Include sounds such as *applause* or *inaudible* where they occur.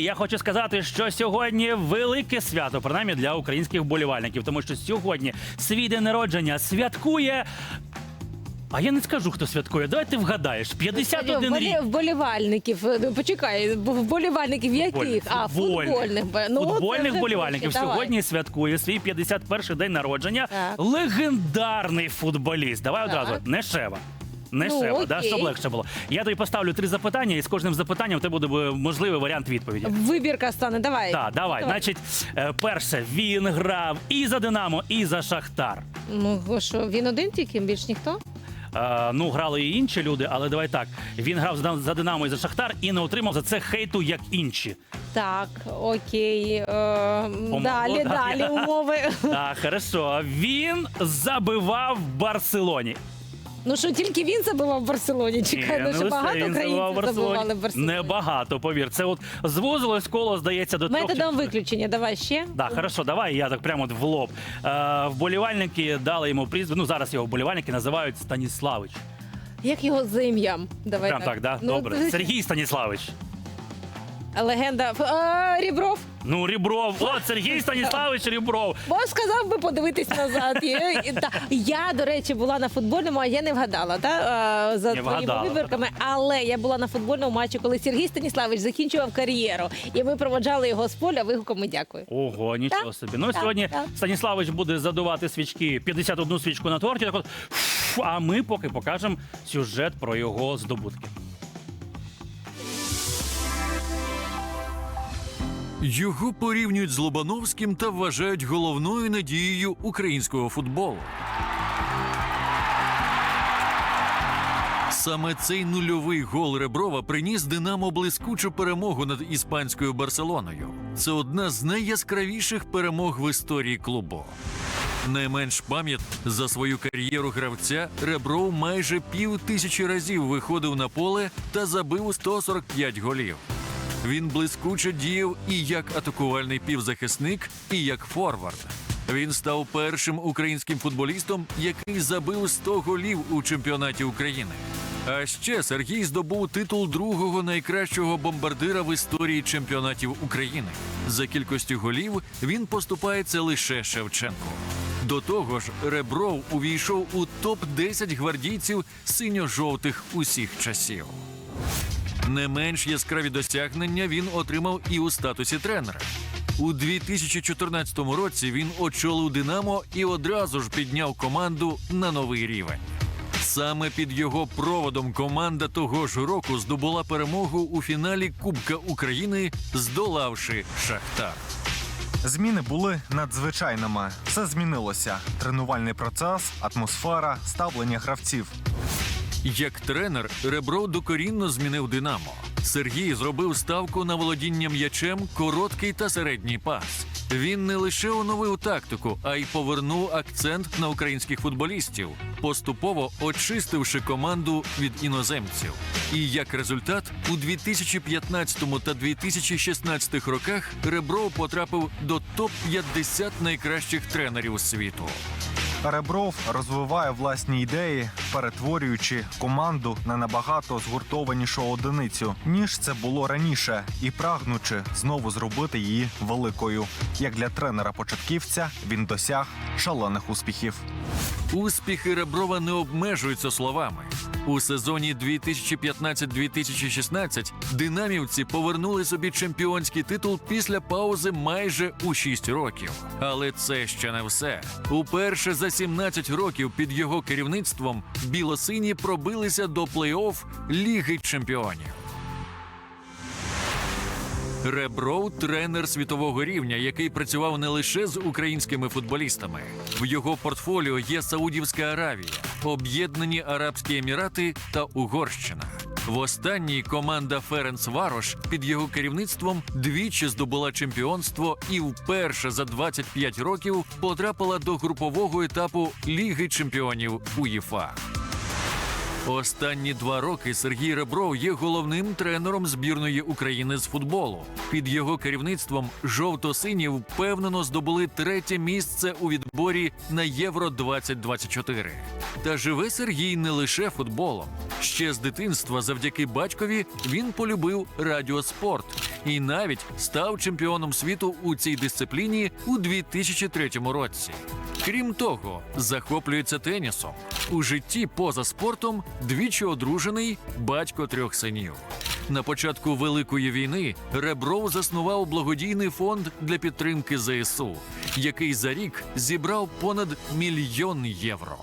Я хочу сказати, що сьогодні велике свято, принаймні для українських вболівальників, тому що сьогодні свій день народження святкує. А я не скажу, хто святкує. Давай ти вгадаєш. 51 рік. Вболі- Вболівальників. Ну, Почекай, вболівальників яких? А, футбольних. Ну, Футбольних вболівальників давай. сьогодні святкує свій 51 день народження. Так. Легендарний футболіст. Давай одразу. Не Шева. Не Ну, Шева, да, окей. щоб легше було. Я тобі поставлю три запитання, і з кожним запитанням в тебе буде е, можливий варіант відповіді. Вибірка стане, давай. Так, давай. Значить, е, перше, він грав і за Динамо, і за Шахтар. Ну, що, він один тільки, більш ніхто? Е, ну, грали і інші люди, але давай так. Він грав за за Динамо і за Шахтар і не отримав за це хейту, як інші. Так, окей. Е, далі, так. далі умови. *laughs* Так, хорошо. Він забивав в Барселоні. Ну що, тільки він забивав в Барселоні? Чекай, ну що багато українців забивали в Барселоні. Небагато, повір. Це от звозилось коло, здається, до трьох. Методом виключення, давай ще. Да, хорошо, давай я так прямо от в лоб. Е, вболівальники дали йому прізвище. Ну зараз його вболівальники називають Станіславич. Як його за ім'ям? Давай Прям так, да? Ну, Добре. Сергій Станіславич. Легенда. А, Рібров. Ну, Рібров. От Сергій Станіславич Рібров. Бо сказав би подивитись назад. Є- та. Я, до речі, була на футбольному, а я не вгадала та, а, за Не твоїми вгадала. вибірками. Але я була на футбольному матчі, коли Сергій Станіславович закінчував кар'єру. І ми проводжали його з поля вигуками дякую. Ого, нічого Так, собі. Ну так, сьогодні так. Станіславич буде задувати свічки 51 свічку на торті. Так от, фу, а ми поки покажемо сюжет про його здобутки. Його порівнюють з Лобановським та вважають головною надією українського футболу. Саме цей нульовий гол Реброва приніс Динамо блискучу перемогу над іспанською Барселоною. Це одна з найяскравіших перемог в історії клубу. Найменш пам'ят за свою кар'єру гравця Ребров майже пів тисячі разів виходив на поле та забив 145 голів. Він блискуче діяв і як атакувальний півзахисник, і як форвард. Він став першим українським футболістом, який забив 100 голів у чемпіонаті України. А ще Сергій здобув титул другого найкращого бомбардира в історії чемпіонатів України. За кількістю голів він поступається лише Шевченку. До того ж, Ребров увійшов у топ 10 гвардійців синьо-жовтих усіх часів. Не менш яскраві досягнення він отримав і у статусі тренера. У 2014 році він очолив Динамо і одразу ж підняв команду на новий рівень. Саме під його проводом команда того ж року здобула перемогу у фіналі Кубка України, здолавши Шахтар. Зміни були надзвичайними. Все змінилося: тренувальний процес, атмосфера, ставлення гравців. Як тренер, Ребро докорінно змінив Динамо. Сергій зробив ставку на володіння м'ячем, короткий та середній пас. Він не лише оновив тактику, а й повернув акцент на українських футболістів, поступово очистивши команду від іноземців. І як результат, у 2015 та 2016 роках Ребров потрапив до топ 50 найкращих тренерів світу. Ребров розвиває власні ідеї, перетворюючи команду на набагато згуртованішу одиницю, ніж це було раніше, і прагнучи знову зробити її великою. Як для тренера-початківця він досяг шалених успіхів. Успіхи Реброва не обмежуються словами. У сезоні 2015-2016 динамівці повернули собі чемпіонський титул після паузи майже у 6 років. Але це ще не все. Уперше за 17 років під його керівництвом білосині пробилися до плей-офф Ліги Чемпіонів. Реброу тренер світового рівня, який працював не лише з українськими футболістами. В його портфоліо є Саудівська Аравія, Об'єднані Арабські Емірати та Угорщина. Останній команда Ференс Варош під його керівництвом двічі здобула чемпіонство і вперше за 25 років потрапила до групового етапу Ліги чемпіонів УЄФА. Останні два роки Сергій Ребров є головним тренером збірної України з футболу. Під його керівництвом жовто-сині впевнено здобули третє місце у відборі на Євро 2024. Та живе Сергій не лише футболом. Ще з дитинства, завдяки батькові, він полюбив радіоспорт і навіть став чемпіоном світу у цій дисципліні у 2003 році. Крім того, захоплюється тенісом. У житті поза спортом двічі одружений батько трьох синів. На початку Великої війни Ребров заснував благодійний фонд для підтримки ЗСУ, який за рік зібрав понад мільйон євро.